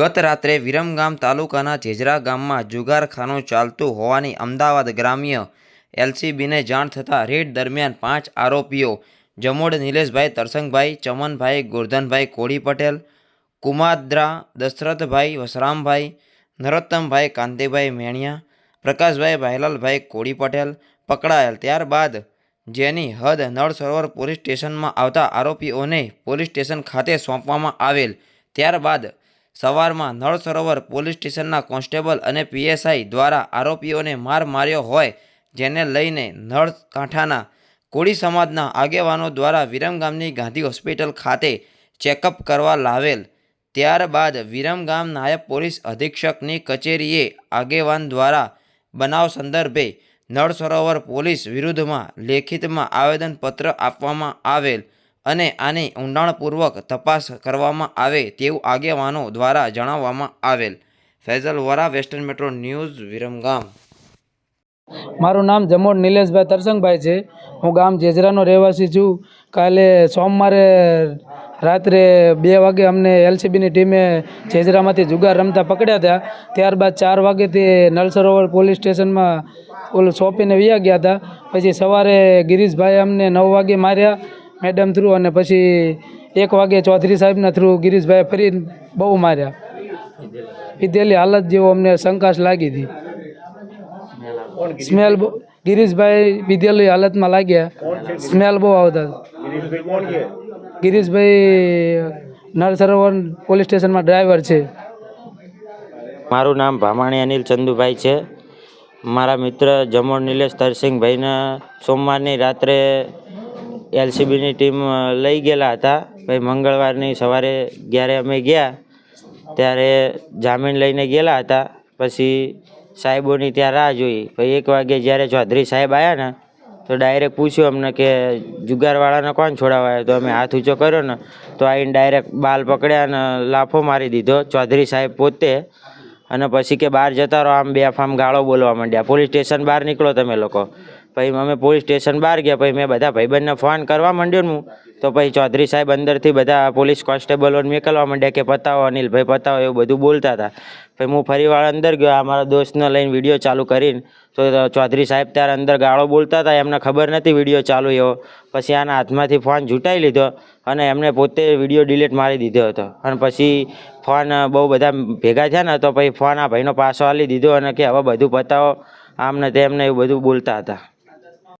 ગત રાત્રે વિરમગામ તાલુકાના જેજરા ગામમાં જુગારખાનું ચાલતું હોવાની અમદાવાદ ગ્રામ્ય એલસીબીને જાણ થતાં રેડ દરમિયાન પાંચ આરોપીઓ જમોડ નિલેશભાઈ તરસંગભાઈ, ચમનભાઈ ગોરધનભાઈ, કોળી પટેલ, કુમાદ્રા દશરથભાઈ, વસરામભાઈ, નરોત્તમભાઈ કાંતિભાઈ મેણિયા, પ્રકાશભાઈ ભાઈલાલભાઈ, કોળી પટેલ પકડાયેલ. ત્યારબાદ જેની હદ નળ સરોવર પોલીસ સ્ટેશનમાં આવતા આરોપીઓને પોલીસ સ્ટેશન ખાતે સોંપવામાં આવેલ. ત્યારબાદ સવારમાં નળ સરોવર પોલીસ સ્ટેશનના કોન્સ્ટેબલ અને પીએસઆઈ દ્વારા આરોપીઓને માર માર્યો હોય, જેને લઈને નળ કાંઠાના કોળી સમાજના આગેવાનો દ્વારા વિરમગામની ગાંધી હોસ્પિટલ ખાતે ચેકઅપ કરવા લાવેલ. ત્યારબાદ વિરમગામ નાયબ પોલીસ અધિક્ષકની કચેરીએ આગેવાન દ્વારા બનાવ સંદર્ભે નળ સરોવર પોલીસ વિરુદ્ધમાં લેખિતમાં આવેદનપત્ર આપવામાં આવેલ. અને આની ઊંડાણપૂર્વક તપાસ કરવામાં આવે તેવું આગેવાનો દ્વારા જણાવવામાં આવેલ. ફૈઝલ વરા, વેસ્ટર્ન મેટ્રો ન્યૂઝ, વિરમગામ. મારું નામ જમોડ નિલેશભાઈ તરસંગભાઈ છે. હું ગામ જેજરાનો રહેવાસી છું. કાલે સોમવારે રાત્રે બે વાગે અમને એલસીબીની ટીમે જેજરામાંથી જુગાર રમતા પકડ્યા હતા. ત્યારબાદ ચાર વાગેથી નળ સરોવર પોલીસ સ્ટેશનમાં ઓલું સોંપીને વ્યા ગયા હતા. પછી સવારે ગિરીશભાઈ અમને નવ વાગે માર્યા. મેડમ થ્રુ અને પછી એક વાગે ચૌધરી સાહેબના થ્રુ ગિરીશભાઈ ફરીને બહુ માર્યા. પીધેલી હાલત જેવો અમને શંકાશ લાગી હતી. સ્મેલ બહુ ગિરીશભાઈ પીધેલી હાલતમાં લાગ્યા. સ્મેલ બહુ આવતા. ગિરીશભાઈ નળ સરોવર પોલીસ સ્ટેશનમાં ડ્રાઈવર છે. મારું નામ ભામાણી અનિલ ચંદુભાઈ છે. મારા મિત્ર જમણ નિલેશ તરસિંહભાઈને સોમવારની રાત્રે એલસીબીની ટીમ લઈ ગયેલા હતા. પછી મંગળવારની સવારે જ્યારે અમે ગયા, ત્યારે જામીન લઈને ગયેલા હતા. પછી સાહેબોની ત્યાં રાહ જોઈ. પછી એક વાગે જ્યારે ચૌધરી સાહેબ આવ્યા ને, તો ડાયરેક્ટ પૂછ્યું અમને કે, જુગારવાળાને કોણ છોડાવાયો તો અમે હાથ ઊંચો કર્યો ને, તો આવીને ડાયરેક્ટ બાલ પકડ્યા અને લાફો મારી દીધો. ચૌધરી સાહેબ પોતે અને પછી કે બહાર જતા રહો, આમ બે ફામ ગાળો બોલવા માંડ્યા. પોલીસ સ્ટેશન બહાર નીકળો તમે લોકો. પછી અમે પોલીસ સ્ટેશન બહાર ગયા, પછી મેં બધા ભાઈબંધને ફોન કરવા માંડ્યો હું, તો પછી ચૌધરી સાહેબ અંદરથી બધા પોલીસ કોન્સ્ટેબલોને મેકલવા માંડ્યા કે પતાવો, અનિલભાઈ પતાવો, એવું બધું બોલતા હતા. પછી હું ફરીવાર અંદર ગયો, આ મારા દોસ્તને લઈને વીડિયો ચાલુ કરીને, તો ચૌધરી સાહેબ ત્યારે અંદર ગાળો બોલતા હતા, એમને ખબર નથી વીડિયો ચાલુ એવો. પછી આના હાથમાંથી ફોન જૂટાઈ લીધો અને એમને પોતે વીડિયો ડિલીટ મારી દીધો હતો. અને પછી ફોન બહુ બધા ભેગા થયા ને, તો પછી ફોન આ ભાઈનો પાસો આલી દીધો અને કે હવે બધું પતાવો આમ ને તેમને એવું બધું બોલતા હતા.